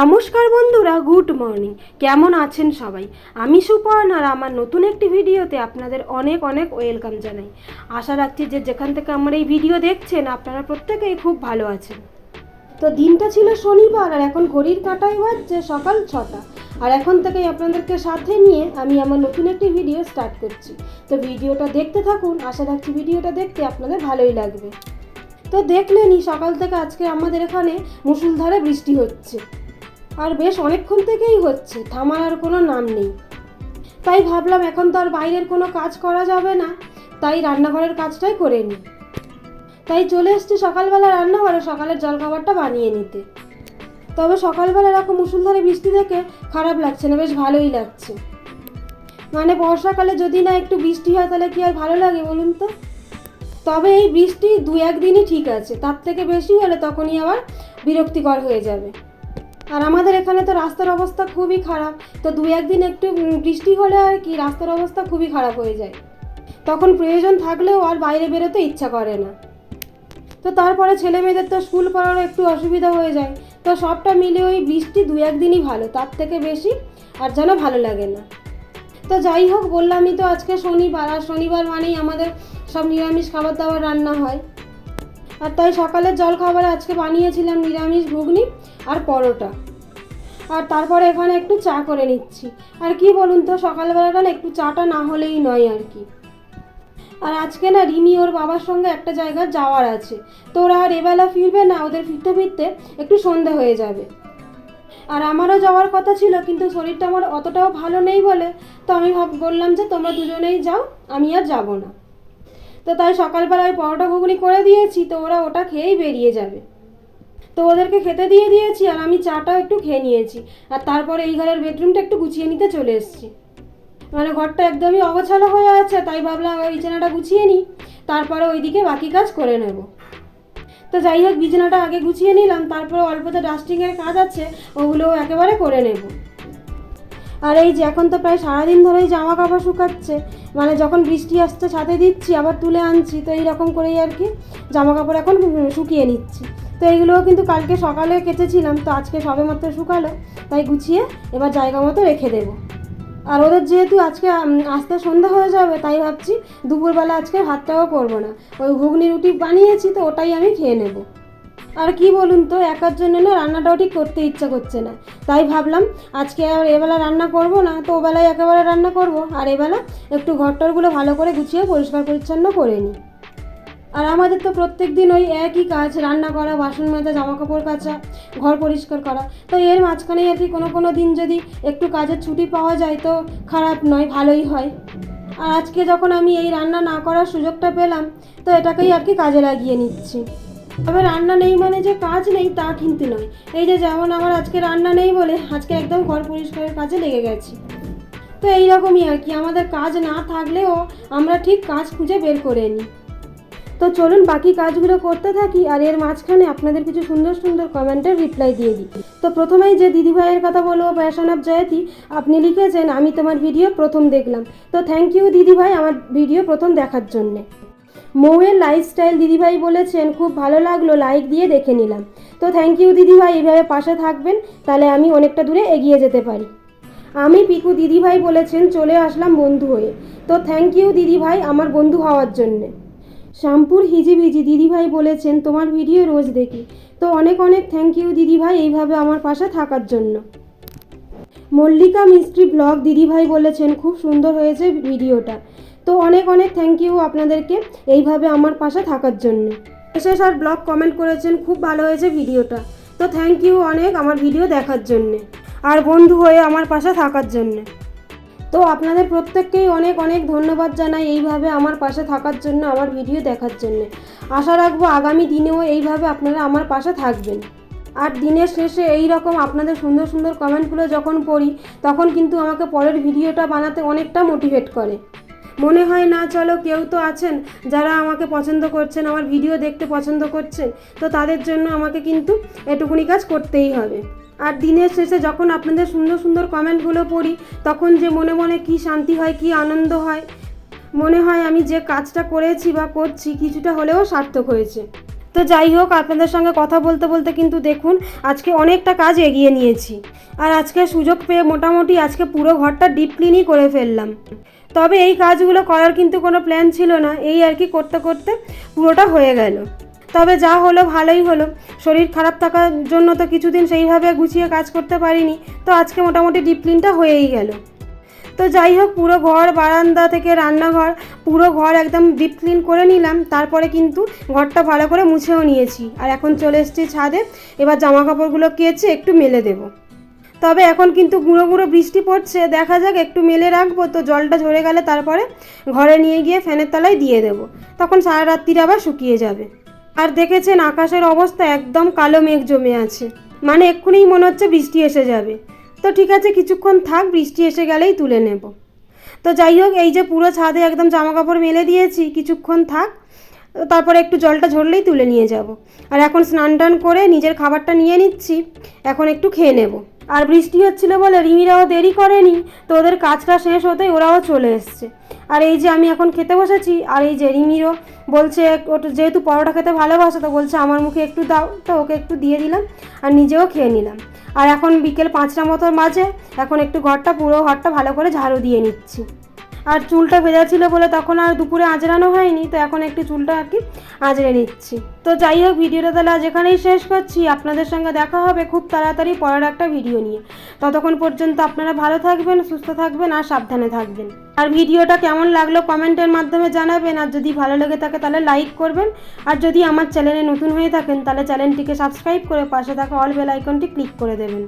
নমস্কার বন্ধুরা, good morning. কেমন আছেন সবাই? আমি সুপর্ণ আর আমার নতুন একটি ভিডিওতে আপনাদের অনেক অনেক ওয়েলকাম জানাই। আশা রাখছি যে যেখান থেকে আমার এই ভিডিও দেখছেন, আপনারা প্রত্যেকেই খুব ভালো আছেন। তো দিনটা ছিল শনিবার আর এখন ঘড়ির কাটাই বাজছে সকাল ছটা। আর এখন থেকেই আপনাদেরকে সাথে নিয়ে আমি আমার নতুন একটি ভিডিও স্টার্ট করছি। তো ভিডিওটা দেখতে থাকুন, আশা রাখছি ভিডিওটা দেখতে আপনাদের ভালোই লাগবে। তো দেখলেনই সকাল থেকে আজকে আমাদের এখানে মুসুলধারে বৃষ্টি হচ্ছে। আর বেশ অনেকক্ষণ থেকেই হচ্ছে, থামার আর কোনো নাম নেই। তাই ভাবলাম এখন তো আর বাইরের কোনো কাজ করা যাবে না, তাই রান্নাঘরের কাজটাই করে নিই। তাই চলে এসছি সকালবেলা রান্নাঘরে সকালের জলখাবারটা বানিয়ে নিতে। তবে সকালবেলা এরকম মুসুলধারে বৃষ্টি দেখে খারাপ লাগছে না, বেশ ভালোই লাগছে। মানে বর্ষাকালে যদি না একটু বৃষ্টি হয়, তাহলে কি আর ভালো লাগে বলুন তো? তবে এই বৃষ্টি দু একদিনই ঠিক আছে, তার থেকে বেশি হলে তখনই আবার বিরক্তিকর হয়ে যাবে। আর আমাদের এখানে তো রাস্তার অবস্থা খুবই খারাপ। তো দু একদিন একটু বৃষ্টি হলে আর কি রাস্তার অবস্থা খুবই খারাপ হয়ে যায়। তখন প্রয়োজন থাকলেও আর বাইরে বেরোতে ইচ্ছা করে না। তো তারপরে ছেলে মেয়েদের তো স্কুল পড়ারও একটু অসুবিধা হয়ে যায়। তো সবটা মিলে ওই বৃষ্টি দু একদিনই ভালো, তার থেকে বেশি আর যেন ভালো লাগে না। তো যাই হোক, বললামই তো আজকে শনিবার, আর শনিবার মানেই আমাদের সব নিরামিষ খাবার দাবার রান্না হয়। আর তাই সকালের জল খাবার আজকে বানিয়েছিলাম, নিরামিষ ঘুগনি আর পরোটা। আর তারপরে এখানে একটু চা করে নিচ্ছি। আর কি বলুন তো, সকালবেলাটা না একটু চাটা না হলেই নয় আর কি। আর আজকে না রিমি ওর বাবার সঙ্গে একটা জায়গা যাওয়ার আছে। তো ওরা আর এবেলা ফিরবে না, ওদের ফিরতে ফিরতে একটু সন্ধে হয়ে যাবে। আর আমারও যাওয়ার কথা ছিল, কিন্তু শরীরটা আমার অতটাও ভালো নেই বলে তো আমি ভাব, বললাম যে তোমরা দুজনেই যাও, আমি আর যাব না। তো তাই সকালবেলায় পরোটা ঘুগনি করে দিয়েছি, তো ওরা ওটা খেয়েই বেরিয়ে যাবে। তো ওদেরকে খেতে দিয়ে দিয়েছি, আর আমি চাটাও একটু খেয়ে নিয়েছি। আর তারপরে এই ঘরের বেডরুমটা একটু গুছিয়ে নিতে চলে এসেছি। মানে ঘরটা একদমই অগোছালো হয়ে আছে, তাই ভাবলাম ওই বিছানাটা গুছিয়ে নিই, তারপরে ওইদিকে বাকি কাজ করে নেব। তো যাই হোক, বিছানাটা আগে গুছিয়ে নিলাম, তারপরে অল্পতে ডাস্টিংয়ের কাজ আছে ওগুলো একেবারে করে নেব। আর এই যে এখন তো প্রায় সারাদিন ধরেই জামা কাপড় শুকাচ্ছে। মানে যখন বৃষ্টি আসছে ছাদে দিচ্ছি, আবার তুলে আনছি, তো এই রকম করেই আর কি জামা কাপড় এখন শুকিয়ে নিচ্ছি। তো এইগুলোও কিন্তু কালকে সকালে কেচেছিলাম, তো আজকে সবে মাত্র শুকালো, তাই গুছিয়ে এবার জায়গা মতো রেখে দেবো। আর ওদের যেহেতু আজকে আসতে সন্ধ্যা হয়ে যাবে, তাই ভাবছি দুপুরবেলা আজকে ভাতটাও করব না। ওই ঘুগনি রুটি বানিয়েছি, তো ওটাই আমি খেয়ে নেব। আর কি বলুন তো, একার জন্য না রান্নাটাও ঠিক করতে ইচ্ছা করছে না। তাই ভাবলাম আজকে আর এবেলা রান্না করব না, তো ওবেলায় একেবারে রান্না করব। আর এবেলা একটু ঘরটরগুলো ভালো করে গুছিয়ে পরিষ্কার পরিচ্ছন্ন করে নিই। আর আমাদের তো প্রত্যেক দিন ওই একই কাজ, রান্না করা, বাসন মাজা জামা কাপড় কাচা, ঘর পরিষ্কার করা। তো এর মাঝখানে আর কি কোনো কোনো দিন যদি একটু কাজের ছুটি পাওয়া যায় তো খারাপ নয়, ভালোই হয়। আর আজকে যখন আমি এই রান্না না করার সুযোগটা পেলাম, তো এটাকেই আর কি কাজে লাগিয়ে নিচ্ছি। তবে রান্না নেই মানে যে কাজ নেই তা কিন্তু নয়। এই যে যেমন আমার আজকে রান্না নেই বলে আজকে একদম ঘর পরিষ্কারের কাজে লেগে গেছি। তো এইরকমই আর কি, আমাদের কাজ না থাকলেও আমরা ঠিক কাজ খুঁজে বের করে নিই। তো চলুন বাকি কাজগুলো করতে থাকি আর এর মাঝখানে আপনাদের কিছু সুন্দর সুন্দর কমেন্টের রিপ্লাই দিয়ে দিই। তো প্রথমেই যে দিদিভাইয়ের কথা বলব প্যাশন অফ জয়তী আপনি লিখেছেন, আমি তোমার ভিডিও প্রথম দেখলাম। তো থ্যাংক ইউ দিদিভাই আমার ভিডিও প্রথম দেখার জন্যে। মৌয়ের লাইফস্টাইল দিদিভাই বলেছেন, খুব ভালো লাগল লাইক দিয়ে দেখে নিলাম। তো থ্যাংক ইউ দিদিভাই, এইভাবে পাশে থাকবেন, তাহলে আমি অনেকটা দূরে এগিয়ে যেতে পারি। আমি পিকু দিদিভাই বলেছেন, চলে আসলাম বন্ধু হয়ে। তো থ্যাংক ইউ দিদিভাই, আমার বন্ধু হওয়ার জন্যে। শ্যামপুর হিজিবিজি দিদিভাই বলেছেন, তোমার ভিডিও রোজ দেখি। তো অনেক অনেক থ্যাংক ইউ দিদিভাই, এইভাবে আমার পাশে থাকার জন্য। মল্লিকা মিস্ত্রি ব্লগ দিদিভাই বলেছেন, খুব সুন্দর হয়েছে ভিডিওটা তো অনেক অনেক থ্যাংক ইউ আপনাদেরকে এইভাবে আমার পাশে থাকার জন্য। বিশেষ আর ব্লগ কমেন্ট করেছেন, খুব ভালো হয়েছে ভিডিওটা। তো থ্যাংক ইউ অনেক আমার ভিডিও দেখার জন্যে আর বন্ধু হয়ে আমার পাশে থাকার জন্যে। তো আপনাদের প্রত্যেককেই অনেক অনেক ধন্যবাদ জানাই এইভাবে আমার পাশে থাকার জন্য, আমার ভিডিও দেখার জন্য। আশা রাখব আগামী দিনেও এইভাবে আপনারা আমার পাশে থাকবেন। আর দিনের শেষে এই রকম আপনাদের সুন্দর সুন্দর কমেন্টগুলো যখন পড়ি, তখন কিন্তু আমাকে পরের ভিডিওটা বানাতে অনেকটা মোটিভেট করে। মনে হয় না, চলো কেউ তো আছেন যারা আমাকে পছন্দ করছেন, আমার ভিডিও দেখতে পছন্দ করছেন, তো তাদের জন্য আমাকে কিন্তু এটুকুনি কাজ করতেই হবে। আর দিনের শেষে যখন আপনাদের সুন্দর সুন্দর কমেন্টগুলো পড়ি, তখন যে মনে মনে কি শান্তি হয়, কি আনন্দ হয়, মনে হয় আমি যে কাজটা করেছি বা করছি, কিছুটা হলেও সার্থক হয়েছে। তো যাই হোক, আপনাদের সঙ্গে কথা বলতে বলতে কিন্তু দেখুন, আজকে অনেকটা কাজ এগিয়ে নিয়েছি। আর আজকে সুযোগ পেয়ে মোটামুটি আজকে পুরো ঘরটা ডিপ ক্লিনই করে ফেললাম। তবে এই কাজগুলো করার কিন্তু কোনো প্ল্যান ছিল না। এই আর কি করতে করতে পুরোটা হয়ে গেল। তবে যা হলো ভালোই হলো। শরীর খারাপ থাকার জন্য তো কিছুদিন সেইভাবে গুছিয়ে কাজ করতে পারিনি। তো আজকে মোটামুটি ডিপ ক্লিনটা হয়েই গেল। তো যাই হোক, পুরো ঘর, বারান্দা থেকে রান্নাঘর, পুরো ঘর একদম ডিপ ক্লিন করে নিলাম। তারপরে কিন্তু ঘরটা ভালো করে মুছেও নিয়েছি। আর এখন চলে এসেছি ছাদে। এবার জামা কাপড়গুলো কেচে একটু মেলে দেবো। তবে এখন কিন্তু গুঁড়ো গুঁড়ো বৃষ্টি পড়ছে। দেখা যাক, একটু মেলে রাখব। তো জলটা ঝরে গেলে তারপরে ঘরে নিয়ে গিয়ে ফ্যানের তলায় দিয়ে দেবো। তখন সারা রাত্রির আবার শুকিয়ে যাবে। আর দেখেছেন, আকাশের অবস্থা একদম কালো মেঘ জমে আছে। মানে এক্ষুনিই মনে হচ্ছে বৃষ্টি এসে যাবে। তো ঠিক আছে, কিছুক্ষণ থাক, বৃষ্টি এসে গেলেই তুলে নেব। তো যাই হোক, এই যে পুরো ছাদে একদম জামা কাপড় মেলে দিয়েছি, কিছুক্ষণ থাক। তারপরে একটু জলটা ঝরলেই তুলে নিয়ে যাব। আর এখন স্নান টান করে নিজের খাবারটা নিয়ে নিচ্ছি। এখন একটু খেয়ে নেব। আর বৃষ্টি হচ্ছিল বলে রিমিরাও দেরি করেনি, তো ওদের কাজটা শেষ হতেই ওরাও চলে এসছে। আর এই যে আমি এখন খেতে বসেছি, আর এই যে রিমিরও বলছে ওটা যেহেতু পরোটা খেতে ভালোবাসে, তো বলছে আমার মুখে একটু দাও, তো ওকে একটু দিয়ে দিলাম আর নিজেও খেয়ে নিলাম। আর এখন বিকেল পাঁচটা মতো মাঝে এখন একটু ঘরটা, পুরো ঘরটা ভালো করে ঝাড়ু দিয়ে নিচ্ছি। আর চুলটা ভেজা ছিল বলে তখন আর দুপুরে আঁচড়ানো হয়নি, তো এখন একটু চুলটা আর কি আঁচড়ে নিচ্ছি। তো যাই হোক, ভিডিওটা তাহলে আজ এখানেই শেষ করছি। আপনাদের সঙ্গে দেখা হবে খুব তাড়াতাড়ি পরের একটা ভিডিও নিয়ে। ততক্ষণ পর্যন্ত আপনারা ভালো থাকবেন, সুস্থ থাকবেন আর সাবধানে থাকবেন। আর ভিডিওটা কেমন লাগল কমেন্টের মাধ্যমে জানাবেন। আর যদি ভালো লেগে থাকে তাহলে লাইক করবেন। আর যদি আমার চ্যানেলে নতুন হয়ে থাকেন তাহলে চ্যানেলটিকে সাবস্ক্রাইব করে পাশে থাকা অল বেল আইকনটি ক্লিক করে দেবেন।